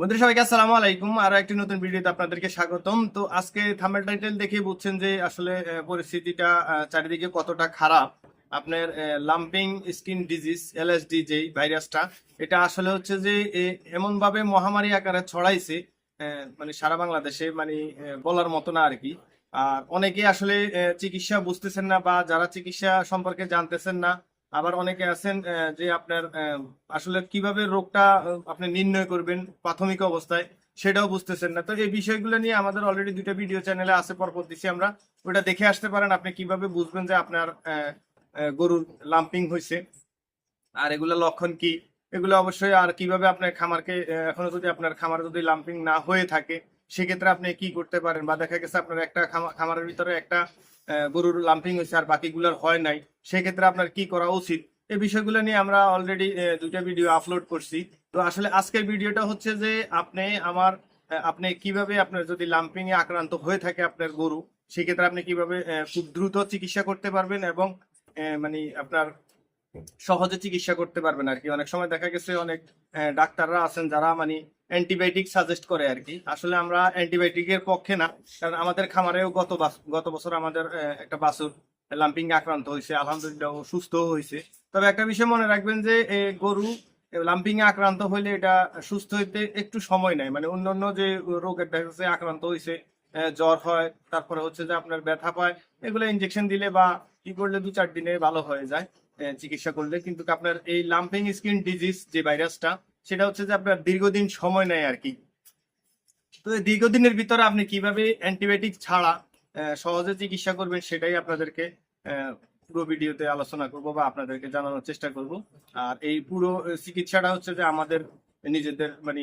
বন্ধুরা, সবাইকে আসসালামু আলাইকুম। আরও একটি নতুন ভিডিওতে আপনাদেরকে স্বাগতম। তো আজকে থাম্বেল টাইটেল দেখে বুঝছেন যে আসলে পরিস্থিতিটা চারিদিকে কতটা খারাপ। আপনার লাম্পিং স্কিন ডিজিজ, এলএসডি যেই ভাইরাসটা, এটা আসলে হচ্ছে যে এমন ভাবে মহামারী আকারে ছড়াইছে মানে সারা বাংলাদেশে মানে বলার মতো না আর কি আর অনেকে আসলে চিকিৎসা বুঝতেছেন না বা যারা চিকিৎসা সম্পর্কে জানতেছেন না আবার অনেকে আছেন যে আপনার আসলে কীভাবে রোগটা আপনি নির্ণয় করবেন প্রাথমিক অবস্থায়, সেটাও বুঝতেছেন না। তো এই বিষয়গুলো নিয়ে আমাদের অলরেডি দুটো ভিডিও চ্যানেলে আছে, পরপর দিচ্ছি আমরা। ওটা দেখে আসতে পারেন, আপনি কীভাবে বুঝবেন যে আপনার গরুর লাম্পিং হয়েছে আর এগুলো লক্ষণ কি? এগুলো অবশ্যই আর কীভাবে আপনার খামারকে এখনও যদি আপনার খামার যদি লাম্পিং না হয়ে থাকে, সেক্ষেত্রে আপনি কি করতে পারেন? বা দেখা গেছে আপনার একটা খামা- খামারের ভিতরে একটা গরুর লাম্পিং হয়েছে আর বাকিগুলোর হয় নাই। সেক্ষেত্রে আপনার কি করা উচিত? এই বিষয়গুলো নিয়ে আমরা অলরেডি দুইটা ভিডিও আপলোড করছি। তো আসলে আজকের ভিডিওটা হচ্ছে যে আপনি আমার আপনি কীভাবে আপনার যদি লাম্পিং এ আক্রান্ত হয়ে থাকে আপনার গরু, সেক্ষেত্রে আপনি কীভাবে খুব দ্রুত চিকিৎসা করতে পারবেন এবং মানে আপনার সহজে চিকিৎসা করতে পারবেন আর কি। অনেক সময় দেখা গেছে অনেক ডাক্তাররা আছেন যারা মানে অ্যান্টিবায়োটিক সাজেস্ট করে আর কি। আসলে আমরা অ্যান্টিবায়োটিকের পক্ষে না, কারণ আমাদের খামারেও গত গত বছর আমাদের একটা বাছুর লাম্পিং আক্রান্ত হয়েছে। আলহামদুলিল্লাহ সুস্থ হয়েছে। তবে একটা বিষয় মনে রাখবেন যে গরু লাম্পিং এ আক্রান্ত হইলে এটা সুস্থ হইতে একটু সময় নেয়। মানে অন্যান্য যে রোগের দেখা যাচ্ছে আক্রান্ত হয়েছে জ্বর হয়, তারপরে হচ্ছে যে আপনার ব্যথা পায়, এগুলো ইনজেকশন দিলে বা কি করলে দু চার দিনে ভালো হয়ে যায়। চিকিৎসা করলে। কিন্তু আপনার এই লাম্পিং স্কিন ডিজিজ যে ভাইরাসটা, সেটা হচ্ছে যে আপনার দীর্ঘদিন সময় নেয় আর কি। তো দীর্ঘদিনের ভিতরে আপনি কীভাবে অ্যান্টিবায়োটিক ছাড়া সহজে চিকিৎসা করবেন সেটাই আপনাদেরকে পুরো ভিডিওতে আলোচনা করব বা আপনাদেরকে জানানোর চেষ্টা করব। আর এই পুরো চিকিৎসাটা হচ্ছে যে আমাদের নিজেদের মানে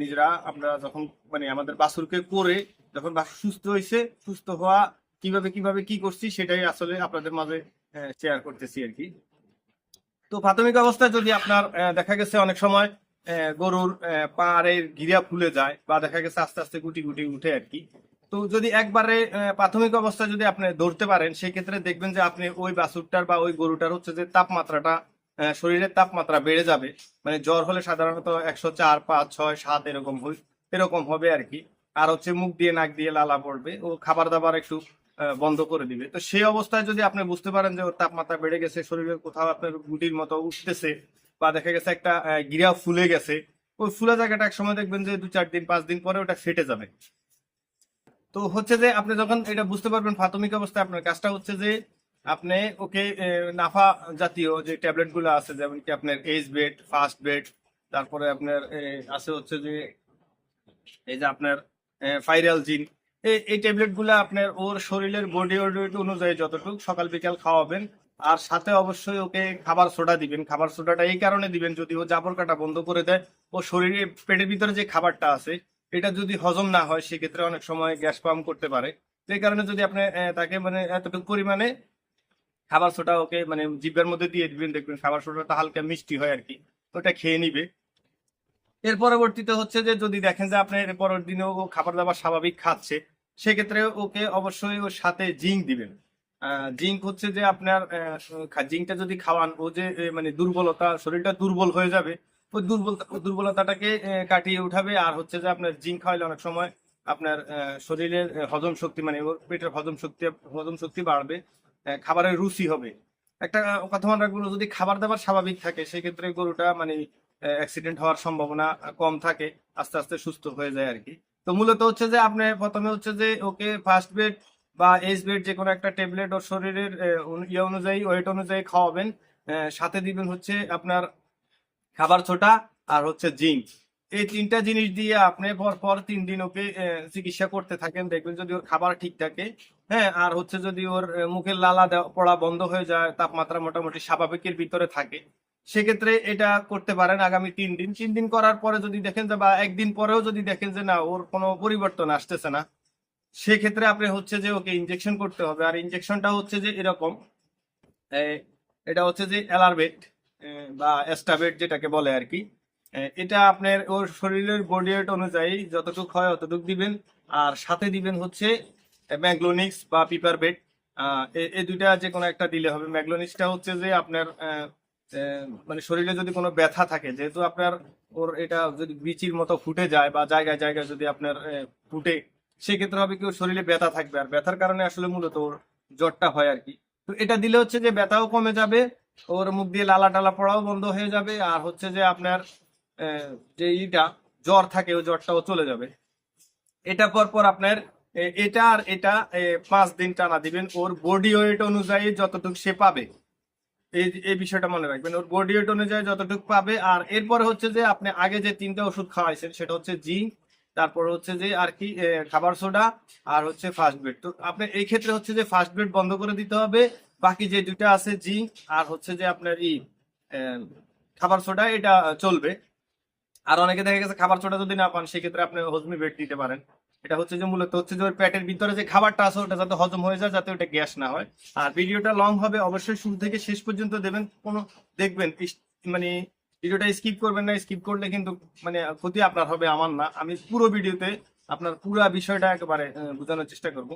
নিজেরা আমরা যখন মানে আমাদের বাসুরকে করে যখন বাছুর সুস্থ হয়েছে সুস্থ হওয়া কীভাবে কীভাবে কি করছি সেটাই আসলে আপনাদের মাঝে শেয়ার করতেছি আর কি। তো প্রাথমিক অবস্থায় যদি আপনার দেখা গেছে অনেক সময় গরুর পাড়ের গিরা ফুলে যায় বা দেখা গেছে আস্তে আস্তে গুটি গুটি উঠে আর কি। তো যদি একবারে প্রাথমিক অবস্থায় যদি আপনি ধরতে পারেন সেই ক্ষেত্রে দেখবেন যে আপনি ওই বাছুরটার বা ওই গরুটার হচ্ছে যে তাপমাত্রাটা শরীরের তাপমাত্রা বেড়ে যাবে। মানে জ্বর হলে সাধারণত একশো চার, পাঁচ, ছয়, সাত এরকম এরকম হবে আর কি। আর হচ্ছে মুখ দিয়ে, নাক দিয়ে লালা পড়বে। ও খাবার দাবার একটু বন্ধ করে দিবে। তো সেই অবস্থায় যদি আপনি বুঝতে পারেন যে ওর তাপমাত্রা বেড়ে গেছে, শরীরের কোথাও আপনার গুটির মতো উঠতেছে বা দেখা গেছে একটা গিরা ফুলে গেছে, ওই ফুলে জায়গাটা এক সময় দেখবেন যে দু চার দিন, পাঁচ দিন পরে ওটা ফেটে যাবে। তো হচ্ছে যে আপনি যখন এটা বুঝতে পারবেন প্রাথমিক অবস্থায়, আপনার কাজটা হচ্ছে যে আপনি ওকে নাফা জাতীয় যে ট্যাবলেটগুলো আছে, যেমন কি আপনার এইচ বেড ফাস্ট বেড তারপরে আপনার আছে হচ্ছে যে, এই যে আপনার ফাইরাল জিন এই ট্যাবলেটগুলো আপনার ওর শরীরের বডি ওয়েট অনুযায়ী যতটুকু সকাল বিকাল খাওয়াবেন। আর সাথে অবশ্যই ওকে খাবার সোডা দিবেন। খাবার সোডাটা এই কারণে দিবেন যদি ও জাবর কাটা বন্ধ করে দেয়, ও শরীরে পেটের ভিতরে যে খাবারটা আছে, এটা যদি হজম না হয়, সেক্ষেত্রে অনেক সময় গ্যাস পাম্প করতে পারে। এই কারণে যদি আপনি তাকে মানে এতটুকু পরিমাণে খাবার সোডা ওকে মানে জিভের মধ্যে দিয়ে দিবেন, দেখবেন খাবার সোডাটা হালকা মিষ্টি হয় আর কি ওটা খেয়ে নিবে। এর পরবর্তীতে হচ্ছে যে যদি দেখেন যে আপনি এর পরের দিনেও খাবার দাবার স্বাভাবিক খাচ্ছে সেক্ষেত্রে ওকে অবশ্যই ওর সাথে জিঙ্ক দিবেন। জিঙ্ক হচ্ছে যে আপনার জিঙ্কটা যদি খাওয়ান, ও যে মানে দুর্বলতা, শরীরটা দুর্বল হয়ে যাবে ওই দুর্বল দুর্বলতাটাকে কাটিয়ে উঠাবে। আর হচ্ছে যে আপনার জিঙ্ক খাওয়াইলে অনেক সময় আপনার শরীরের হজম শক্তি মানে ওর পেটের হজম শক্তি হজম শক্তি বাড়বে খাবারের রুচি হবে। একটা কথা মনে রাখব যদি খাবার দাবার স্বাভাবিক থাকে, সেক্ষেত্রে গরুটা মানে অ্যাক্সিডেন্ট হওয়ার সম্ভাবনা কম থাকে, আস্তে আস্তে সুস্থ হয়ে যায় আর কি। তো মূলত হচ্ছে যে আপনি প্রথমে হচ্ছে যে ওকে ফার্স্ট বেড বা এইচ বেড যে কোনো একটা ট্যাবলেট ওর শরীরের ইয়ে অনুযায়ী ওয়েট অনুযায়ী খাওয়াবেন সাথে দিবেন হচ্ছে আপনার খাবার ছোটা আর হচ্ছে জিঙ্ক এই তিনটা জিনিস দিয়ে আপনি পর পর তিন দিন ওকে চিকিৎসা করতে থাকেন। দেখবেন যদি ওর খাবার ঠিক থাকে হ্যাঁ আর হচ্ছে যদি ওর মুখের লালা পড়া বন্ধ হয়ে যায়, তাপমাত্রা মোটামুটি স্বাভাবিকের ভিতরে থাকে সেক্ষেত্রে এটা করতে পারেন আগামী তিন দিন। তিন দিন করার পরে যদি দেখেন যে বা একদিন পরেও যদি দেখেন যে না, ওর কোনো পরিবর্তন আসতেছে না, সেক্ষেত্রে আপনি হচ্ছে যে ওকে ইনজেকশন করতে হবে। আর ইনজেকশনটা হচ্ছে যে এরকম এটা হচ্ছে যে অ্যালারবেট বা এস্টাবেট যেটাকে বলে আর কি। এটা আপনার ওর শরীরের বডি ওয়েট অনুযায়ী যতটুকু হয় অতটুকু দিবেন। আর সাথে দিবেন হচ্ছে ম্যাগলোনিক্স বা পিপার বেড এই দুইটা যে কোনো একটা দিলে হবে। ম্যাগলোনিক্সটা হচ্ছে যে আপনার মানে শরীরে যদি কোনো ব্যথা থাকে, যেহেতু আপনার ওর এটা যদি বিচির মতো ফুটে যায় বা জায়গায় জায়গায় যদি আপনার ফুটে, সেক্ষেত্রে হবে কি ওর শরীরে ব্যথা থাকবে। আর ব্যথার কারণে আসলে মূলত ওর জ্বরটা হয় আর কি। তো এটা দিলে হচ্ছে যে ব্যথাও কমে যাবে, ওর মুখ দিয়ে লালা টালা পড়াও বন্ধ হয়ে যাবে, আর হচ্ছে যে আপনার যে ইটা, জ্বর থাকে, ওই জ্বরটাও চলে যাবে। এটা পর পর আপনার এটা আর এটা পাঁচ দিন টানা দিবেন, ওর বডি ওয়েট অনুযায়ী যতটুকু সে পাবে। এই বিষয়টা মনে রাখবেন। ওর বডি ওয়েট অনুযায়ী যতটুকু পাবে, আর এরপরে হচ্ছে যে আপনি আগে যে তিনটা ওষুধ খাওয়াইছেন, সেটা হচ্ছে জিঙ্ক তারপর হচ্ছে যে আর কি খাবার সোডা, আর হচ্ছে ফার্স্ট বেড তো আপনি এই ক্ষেত্রে হচ্ছে যে ফার্স্ট বেড বন্ধ করে দিতে হবে। বাকি যে দুটা আছে জিঙ্ক আর হচ্ছে যে আপনার ই খাবার সোডা, এটা চলবে। আর অনেকে দেখা গেছে খাবার সোডা যদি না পান, সেক্ষেত্রে আপনি হজমি বেড দিতে পারেন। এটা হচ্ছে যে মূলত হচ্ছে যে ওর পেটের ভিতরে যে খাবারটা আছে ওটা যাতে হজম হয়ে যায়, যাতে ওটা গ্যাস না হয়। আর ভিডিওটা লং হবে, অবশ্যই শুরু থেকে শেষ পর্যন্ত দেবেন। কোনো দেখবেন মানে ভিডিওটা স্কিপ করবেন না স্কিপ করলে কিন্তু মানে ক্ষতি আপনার হবে, আমার না। আমি পুরো ভিডিওতে আপনার পুরো বিষয়টা একেবারে বোঝানোর চেষ্টা করব।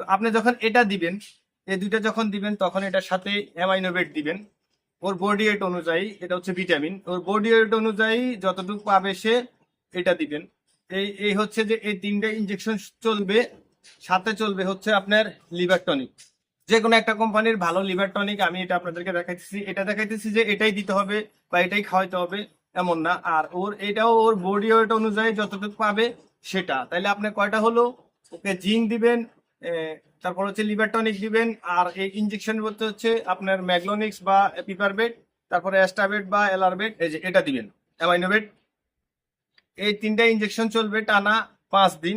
তো আপনি যখন এটা দিবেন, এই দুইটা যখন দিবেন, তখন এটার সাথে অ্যামাইনোভেট দিবেন। ওর বডি ওয়েট অনুযায়ী, এটা হচ্ছে ভিটামিন ওর বডি ওয়েট অনুযায়ী যতটুকু পাবে সে এটা দিবেন। এই এই হচ্ছে যে এই তিনটা ইনজেকশন চলবে, সাথে চলবে হচ্ছে আপনার লিভার টনিক যে কোনো একটা কোম্পানির ভালো লিভার টনিক আমি এটা আপনাদেরকে দেখাইতেছি। এটা দেখাইতেছি যে এটাই দিতে হবে বা এটাই খাওয়াইতে হবে, এমন না। আর ওর, এটাও ওর বডি ওয়েট অনুযায়ী যতটুকু পাবে সেটা। তাইলে আপনি কয়টা হলো? ওকে জিঙ্ক দিবেন তারপর হচ্ছে লিভার টনিক দিবেন, আর এই ইনজেকশন বলতে হচ্ছে আপনার ম্যাগলোনিক্স বা পিপারবেট তারপরে অ্যাস্টাবেট বা এলারবেট এই যে এটা দিবেন। অ্যামাইনোবেট এই তিনটা ইনজেকশন চলবে টানা পাঁচ দিন।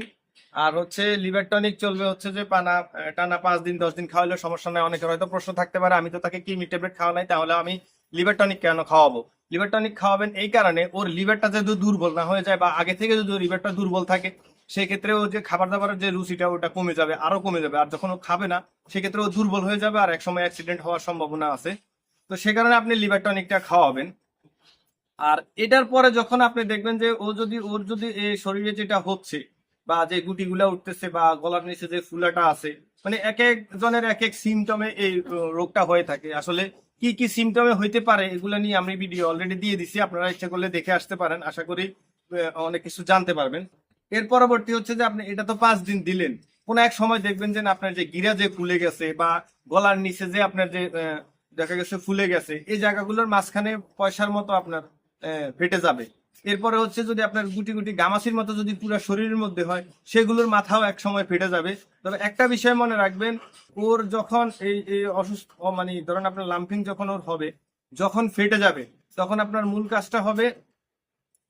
আর হচ্ছে লিভার টনিক চলবে হচ্ছে যে পানা টানা পাঁচ দিন, দশ দিন খাওয়ালে সমস্যা নাই। অনেকের হয়তো প্রশ্ন থাকতে পারে, আমি তো তাকে কিমি ট্যাবলেট খাওয়া নাই, তাহলে আমি লিভার টনিক কেন খাওয়াবো? লিভার টনিক খাওয়াবেন এই কারণে ওর লিভারটা যদি দুর্বল না হয়ে যায় বা আগে থেকে যদি লিভারটা দুর্বল থাকে, সেক্ষেত্রে ও যে খাবার দাবারের যে রুচিটা, ওটা কমে যাবে, আরও কমে যাবে। আর যখন ও খাবে না, সেক্ষেত্রে ও দুর্বল হয়ে যাবে আর এক সময় অ্যাক্সিডেন্ট হওয়ার সম্ভাবনা আছে। তো সে কারণে আপনি লিভার টনিকটা খাওয়াবেন। আর এটার পরে যখন আপনি দেখবেন যে ও যদি, ওর যদি এই শরীরে যেটা হচ্ছে বা যে গুটিগুলা উঠতেছে বা গলার নিচে যে ফুলাটা আছে মানে এক এক জনের এক এক সিমটমে এই রোগটা হয়ে থাকে। আসলে কি কি সিমটমে হইতে পারে এগুলো নিয়ে আমি ভিডিও অলরেডি দিয়ে দিছি, আপনারা ইচ্ছা করলে দেখে আসতে পারেন। আশা করি অনেক কিছু জানতে পারবেন। এর পরবর্তী হচ্ছে যে আপনি, এটা তো পাঁচ দিন দিলেন। কোন এক সময় দেখবেন যে আপনার যে গিরা যে ফুলে গেছে বা গলার নিচে যে আপনার যে দেখা গেছে ফুলে গেছে, এই জায়গাগুলোর মাঝখানে পয়সার মতো আপনার ফেটে যাবে। এরপরে হচ্ছে যদি আপনার গুটি গুটি গামাসির মতো যদি পুরো শরীরের মধ্যে হয়, সেগুলোর মাথাও এক সময় ফেটে যাবে। তবে একটা বিষয় মনে রাখবেন, ওর যখন এই এই অসুস্থ মানে ধরেন আপনার লাম্পিং যখন ওর হবে, যখন ফেটে যাবে, তখন আপনার মূল কাজটা হবে,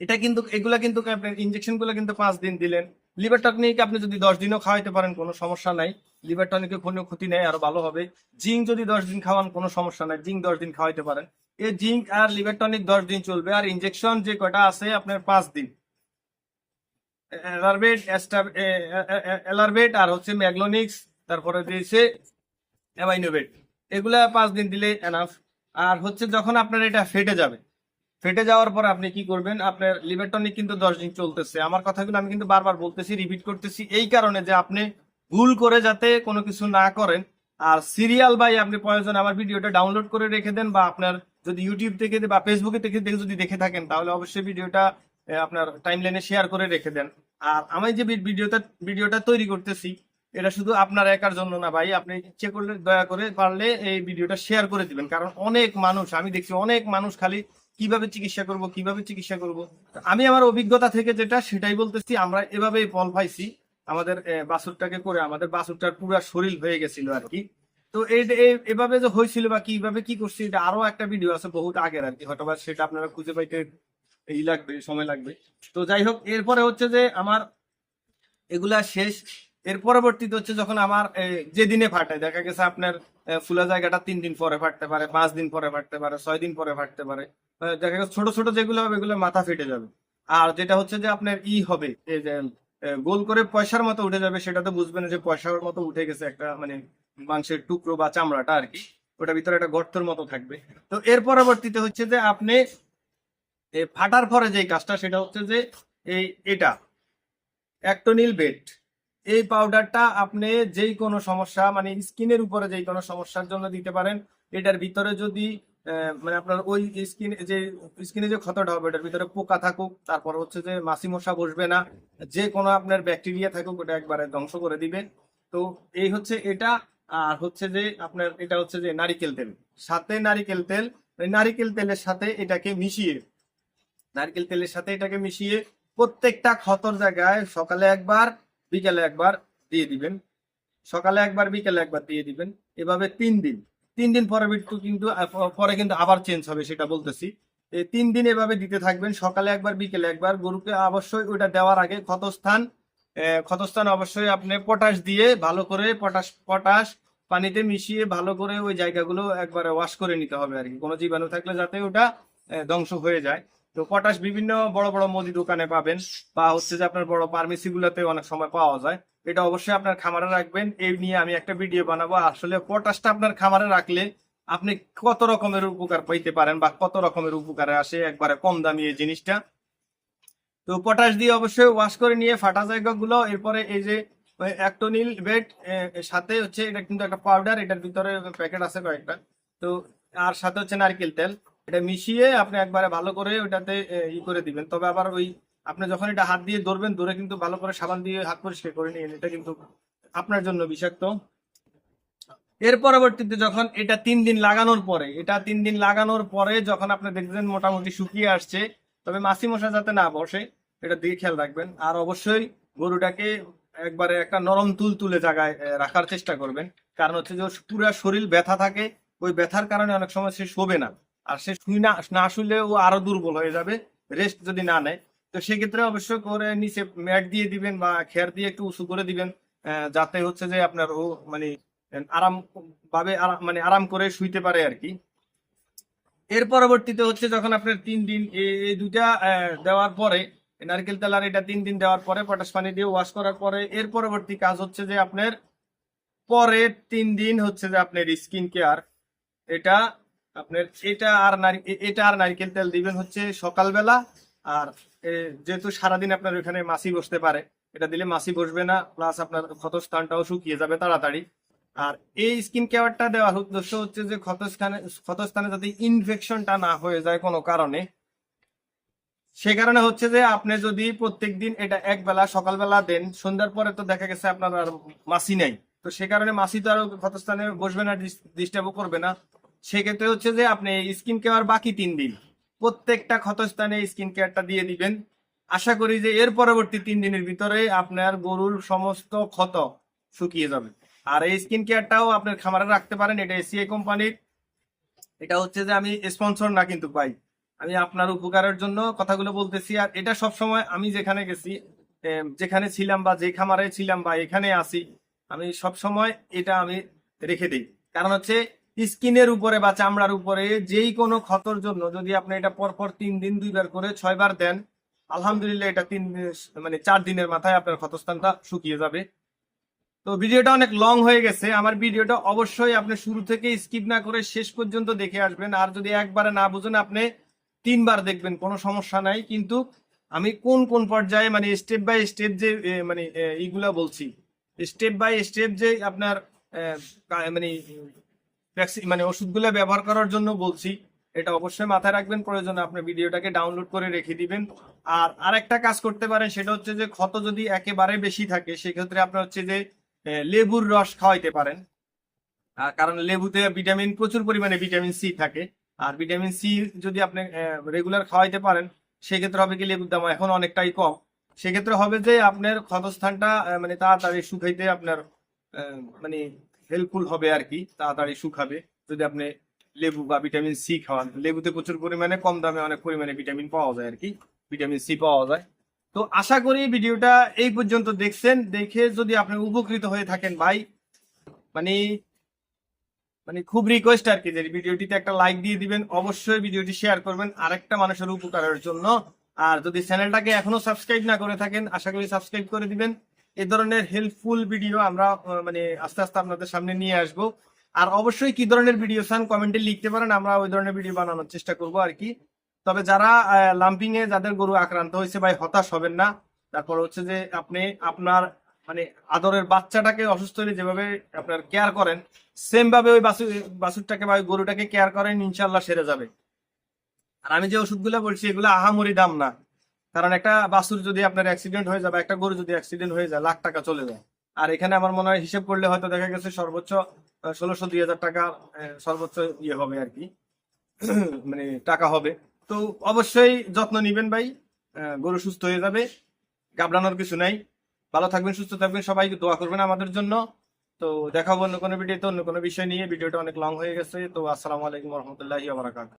এটা কিন্তু, এগুলা কিন্তু আপনার ইনজেকশনগুলো কিন্তু পাঁচ দিন দিলেন। লিভার টনিক আপনি যদি দশ দিনও খাওয়াইতে পারেন, কোনো সমস্যা নাই। লিভার টনিকে কোনো ক্ষতি নেই, আরও ভালো হবে। জিঙ্ক যদি দশ দিন খাওয়ান, কোনো সমস্যা নাই। জিঙ্ক দশ দিন খাওয়াইতে পারেন। এই জিঙ্ক আর লিভার দশ দিন চলবে, আর ইনজেকশন যে কটা আছে আপনার পাঁচ দিন। এলারবেট এলারবেট আর হচ্ছে ম্যাগলোনিক্স তারপরে দিয়েছে অ্যামাইনোবেট এগুলা পাঁচ দিন দিলে এনাফ আর হচ্ছে যখন আপনার এটা ফেটে যাবে, ফেটে যাওয়ার পর আপনি কি করবেন, আপনার লিভার কিন্তু দশ দিন চলতেছে। আমার কথাগুলো আমি কিন্তু বারবার বলতেছি রিপিট করতেছি, এই কারণে যে আপনি ভুল করে যাতে কোনো কিছু না করেন। আর সিরিয়াল বাই আপনি প্রয়োজন আমার ভিডিওটা ডাউনলোড করে রেখে দেন বা আপনার যদি ইউটিউব থেকে বা ফেসবুকে থেকে দেখে যদি দেখে থাকেন, তাহলে অবশ্যই ভিডিওটা আপনার টাইম লাইনে শেয়ার করে রেখে দেন। আর আমি যে ভিডিওটা ভিডিওটা তৈরি করতেছি, এটা শুধু আপনার একার জন্য না ভাই, আপনি ইচ্ছে করলে, দয়া করে পারলে এই ভিডিওটা শেয়ার করে দিবেন। কারণ অনেক মানুষ, আমি দেখছি অনেক মানুষ খালি কীভাবে চিকিৎসা করব, কীভাবে চিকিৎসা করব। আমি আমার অভিজ্ঞতা থেকে যেটা, সেটাই বলতেছি, আমরা এভাবেই ফল পাইছি। আমাদের বাসুরটাকে করে, আমাদের বাছুরটার পুরো শরীর হয়ে গেছিল আর কি। তো এভাবে যে হয়েছিল বা কীভাবে কি করছি এটা আরও একটা ভিডিও আছে বহুত আগের আর কি হয়তো সেটা আপনারা খুঁজে পাইতে ই লাগবে সময় লাগবে। তো যাই হোক এরপরে হচ্ছে যে আমার এগুলা শেষ। এর পরবর্তীতে হচ্ছে যখন আমার এ, যে দিনে ফাটে দেখা গেছে আপনার ফুলা জায়গাটা তিন দিন পরে ফাটতে পারে পাঁচ দিন পরে ফাটতে পারে ছয় দিন পরে ফাটতে পারে দেখা গেছে ছোট ছোট যেগুলো হবে এগুলো মাথা ফেটে যাবে। আর যেটা হচ্ছে যে আপনার ই হবে গোল করে পয়সার মতো উঠে যাবে সেটা তো বুঝবেন যে পয়সার মতো উঠে গেছে একটা মানে মাংসের টুকরো বা চামড়াটা আর কি ওটার ভিতরে একটা গর্তের মতো থাকবে। তো এর পরবর্তীতে হচ্ছে যে আপনি ফাটার পরে যে কাজটা, সেটা হচ্ছে যে এই এটা অ্যাক্টোনিল বেড। এই পাউডারটা আপনি যেই কোনো সমস্যা মানে স্কিনের উপরে যেই কোনো সমস্যার জন্য দিতে পারেন, এটার ভিতরে যদি মানে আপনার ওই স্কিন, যে স্কিনে যে ক্ষতটা হবে ওটার ভিতরে পোকা থাকুক, তারপর হচ্ছে যে মাছি মশা বসবে না, যে কোনো আপনার ব্যাকটেরিয়া থাকুক, ওটা একবারে ধ্বংস করে দিবে। তো এই হচ্ছে এটা আর হচ্ছে যে আপনার এটা হচ্ছে যে নারিকেল তেল। সাথে নারিকেল তেল ওই নারিকেল তেলের সাথে এটাকে মিশিয়ে, নারকেল তেলের সাথে এটাকে মিশিয়ে প্রত্যেকটা ক্ষতর জায়গায় সকালে একবার, বিকেলে একবার দিয়ে দিবেন। সকালে একবার, বিকেলে একবার দিয়ে দিবেন। এভাবে তিন দিন। তিন দিন পরে কিন্তু কিন্তু পরে কিন্তু আবার চেঞ্জ হবে সেটা বলতেছি। তিন দিন এভাবে দিতে থাকবেন। সকালে একবার, বিকেলে একবার। গরুকে অবশ্যই ওইটা দেওয়ার আগে ক্ষতস্থান ক্ষতস্থান অবশ্যই আপনি পটাশ দিয়ে ভালো করে পটাশ পটাশ পানিতে মিশিয়ে ভালো করে ওই জায়গাগুলো একবারে ওয়াশ করে নিতে হবে আর কি। কোনো জীবাণু থাকলে যাতে ওটা ধ্বংস হয়ে যায়। তো পটাশ বিভিন্ন বড় বড় মুদি দোকানে পাবেন বা হচ্ছে যে আপনার বড় ফার্মেসি গুলোতে অনেক সময় পাওয়া যায়। এটা অবশ্যই আপনার খামারে রাখবেন। এই নিয়ে আমি একটা ভিডিও বানাবো। আসলে পটাশটা আপনার খামারে রাখলে আপনি কত রকমের উপকার পাইতে পারেন বা কত রকমের উপকারে আসে একবারে কম দামি এই জিনিসটা। তো পটাশ দিয়ে অবশ্যই ওয়াশ করে নিয়ে ফাটা জায়গাগুলো, এরপরে এই যে অ্যাক্টোনিল বেড সাথে হচ্ছে এটা কিন্তু একটা পাউডার এটার ভিতরে প্যাকেট আছে কয়েকটা। তো আর সাথে হচ্ছে নারকেল তেল। এটা মিশিয়ে আপনি একবারে ভালো করে ওটাতে ই করে দিবেন। তবে আবার ওই আপনি যখন এটা হাত দিয়ে ধরবেন, ধরে কিন্তু ভালো করে সাবান দিয়ে হাত পরিষ্কার করে এটা কিন্তু আপনার জন্য বিষাক্ত। এর পরবর্তীতে যখন এটা তিন দিন লাগানোর পরে, এটা তিন দিন লাগানোর পরে যখন আপনি দেখবেন মোটামুটি শুকিয়ে আসছে, তবে মাছি মশা যাতে না বসে, এটা দিকে খেয়াল রাখবেন। আর অবশ্যই গরুটাকে একবারে একটা নরম তুল তুলে জায়গায় রাখার চেষ্টা করবেন। কারণ হচ্ছে যে, পুরা শরীর ব্যথা থাকে, ওই ব্যথার কারণে অনেক সময় সে শোবে না। আর সে শুই না না শুলে ও আরও দুর্বল হয়ে যাবে রেস্ট যদি না নেয়। তো সেক্ষেত্রে অবশ্যই করে নিচে ম্যাট দিয়ে দিবেন বা খেয়ার দিয়ে একটু উঁচু করে দিবেন যাতে হচ্ছে যে আপনার ও মানে আরাম ভাবে মানে আরাম করে শুইতে পারে আর কি। এর পরবর্তীতে হচ্ছে যখন আপনার তিন দিন এই দুইটা দেওয়ার পরে নারকেল তেল আর এটা তিন দিন দেওয়ার পরে পটাশ পানি দিয়ে ওয়াশ করার পরে এর পরবর্তী কাজ হচ্ছে যে আপনার পরের তিন দিন হচ্ছে যে আপনার স্কিন কেয়ার এটা আপনার এটা আর এটা আর নারকেল তেল দিবেন হচ্ছে সকালবেলা আর যেহেতু সারাদিন আপনার ওখানে মাছি বসতে পারে, এটা দিলে মাছি বসবে না প্লাস আপনার ক্ষতস্থানটাও শুকিয়ে যাবে তাড়াতাড়ি। আর এই স্কিন কেয়ারটা দেওয়ার উদ্দেশ্য হচ্ছে যে ক্ষতস্থানে ক্ষতস্থানে যাতে ইনফেকশনটা না হয়ে যায় কোনো কারণে সে কারণে হচ্ছে যে আপনি যদি প্রত্যেকদিন এটা একবেলা, সকালবেলা দেন, সন্ধ্যার পরে তো দেখা গেছে আপনার আর মাছি নেই। তো সে কারণে মাসি তো আর ক্ষতস্থানে বসবে না ডিস্টার্বও করবে না। সেক্ষেত্রে হচ্ছে যে আপনি স্কিন কেয়ার বাকি তিন দিন, প্রত্যেকটা ক্ষতস্থানে স্কিন কেয়ারটা দিয়ে দিবেন। আশা করি যে এর পরবর্তী তিন দিনের ভিতরে আপনার গরুর সমস্ত ক্ষত শুকিয়ে যাবে। আর এই স্কিন কেয়ারটাও আপনার খামারে রাখতে পারেন, এটা এসিআই কোম্পানির এটা হচ্ছে যে আমি স্পন্সর না কিন্তু পাই। আমি আপনার উপকারের জন্য কথাগুলো বলতেছি। আর এটা সব সময় আমি যেখানে গেছি যেখানে ছিলাম বা যে খামারে ছিলাম বা এখানে আসি আমি সব সময় এটা আমি রেখে দিই। কারণ হচ্ছে স্কিনের উপরে বা চামড়ার উপরে যেই কোনো ক্ষতর জন্য যদি আপনি এটা পরপর তিন দিন, দুইবার করে ছয়বার দেন, আলহামদুলিল্লাহ এটা তিন মানে চার দিনের মাথায় আপনার ক্ষতস্থানটা শুকিয়ে যাবে। তো ভিডিওটা অনেক লং হয়ে গেছে। আমার ভিডিওটা অবশ্যই আপনি শুরু থেকে স্কিপ না করে শেষ পর্যন্ত দেখে আসবেন। আর যদি একবারে না বুঝেন, আপনি তিনবার দেখবেন কোনো সমস্যা নাই। কিন্তু আমি কোন কোন পর্যায়ে মানে স্টেপ বাই স্টেপ যে মানে এ, এইগুলা বলছি স্টেপ বাই স্টেপ যে আপনার মানে ভ্যাকসিন মানে ওষুধগুলো ব্যবহার করার জন্য বলছি এটা অবশ্যই মাথায় রাখবেন প্রয়োজনে আপনি ভিডিওটাকে ডাউনলোড করে রেখে দিবেন। আর আরেকটা কাজ করতে পারেন সেটা হচ্ছে যে ক্ষত যদি একেবারে বেশি থাকে সেক্ষেত্রে আপনার হচ্ছে যে লেবুর রস খাওয়াইতে পারেন। কারণ লেবুতে ভিটামিন প্রচুর পরিমাণে ভিটামিন সি থাকে। আর ভিটামিন সি যদি আপনি রেগুলার খাওয়াইতে পারেন, সেক্ষেত্রে হবে কি লেবুর দাম এখন অনেকটাই কম। সেক্ষেত্রে হবে যে আপনার ক্ষতস্থানটা মানে তাড়াতাড়ি শুকাইতে আপনার মানে হেল্পফুল হবে আর কি, তাড়াতাড়ি শুকাবে। যদি আপনি লেবু বা ভিটামিন সি খাওয়ান, লেবুতে প্রচুর পরিমাণে, কম দামে অনেক পরিমাণে ভিটামিন পাওয়া যায় আর কি ভিটামিন সি পাওয়া যায়। তো আশা করি ভিডিওটা এই পর্যন্ত দেখছেন, দেখে যদি আপনি উপকৃত হয়ে থাকেন ভাই মানে মানে খুব রিকোয়েস্ট আর কি যে ভিডিওটিতে একটা লাইক দিয়ে দিবেন, অবশ্যই ভিডিওটি শেয়ার করবেন আরেকটা মানুষের উপকারের জন্য। আর যদি চ্যানেলটাকে এখনও সাবস্ক্রাইব না করে থাকেন, আশা করি সাবস্ক্রাইব করে দিবেন। এ ধরনের হেল্পফুল ভিডিও আমরা মানে আস্তে আস্তে আপনাদের সামনে নিয়ে আসব। আর অবশ্যই কি ধরনের ভিডিও চান কমেন্টে লিখতে পারেন, আমরা ওই ধরনের ভিডিও বানানোর চেষ্টা করব আর কি। তবে যারা লাম্পিং এ যাদের গরু আক্রান্ত হয়েছে ভাই হতাশ হবেন না, তারপর হচ্ছে যে আপনি আপনার মানে আদরের বাচ্চাটাকে অসুস্থ হলে যেভাবে আপনার কেয়ার করেন সেম ভাবে ওই বাছুর, বাছুরটাকে বা ওই গরুটাকে কেয়ার করেন ইনশাল্লাহ সেরে যাবে। আর আমি যে ওষুধগুলো বলছি, এগুলো আহামরি দাম না। কারণ একটা বাছুর যদি আপনার অ্যাক্সিডেন্ট হয়ে যায় বা একটা গরু যদি অ্যাক্সিডেন্ট হয়ে যায়, লাখ টাকা চলে যায়। আর এখানে আমার মনে হয় হিসেব করলে হয়তো দেখা গেছে সর্বোচ্চ ষোলোশো, দুই হাজার টাকা সর্বোচ্চ ইয়ে হবে আর কি। মানে টাকা হবে। তো অবশ্যই যত্ন নিবেন ভাই। গরু সুস্থ হয়ে যাবে। ঘাবড়ানোর কিছু নাই। ভালো থাকবেন, সুস্থ থাকবেন সবাই দোয়া করবেন আমাদের জন্য। তো দেখাবো অন্য কোনো ভিডিওতে, অন্য কোনো বিষয় নিয়ে। ভিডিওটা অনেক লং হয়ে গেছে। তো আসসালামু আলাইকুম রহমতুল্লাহি বারাকাত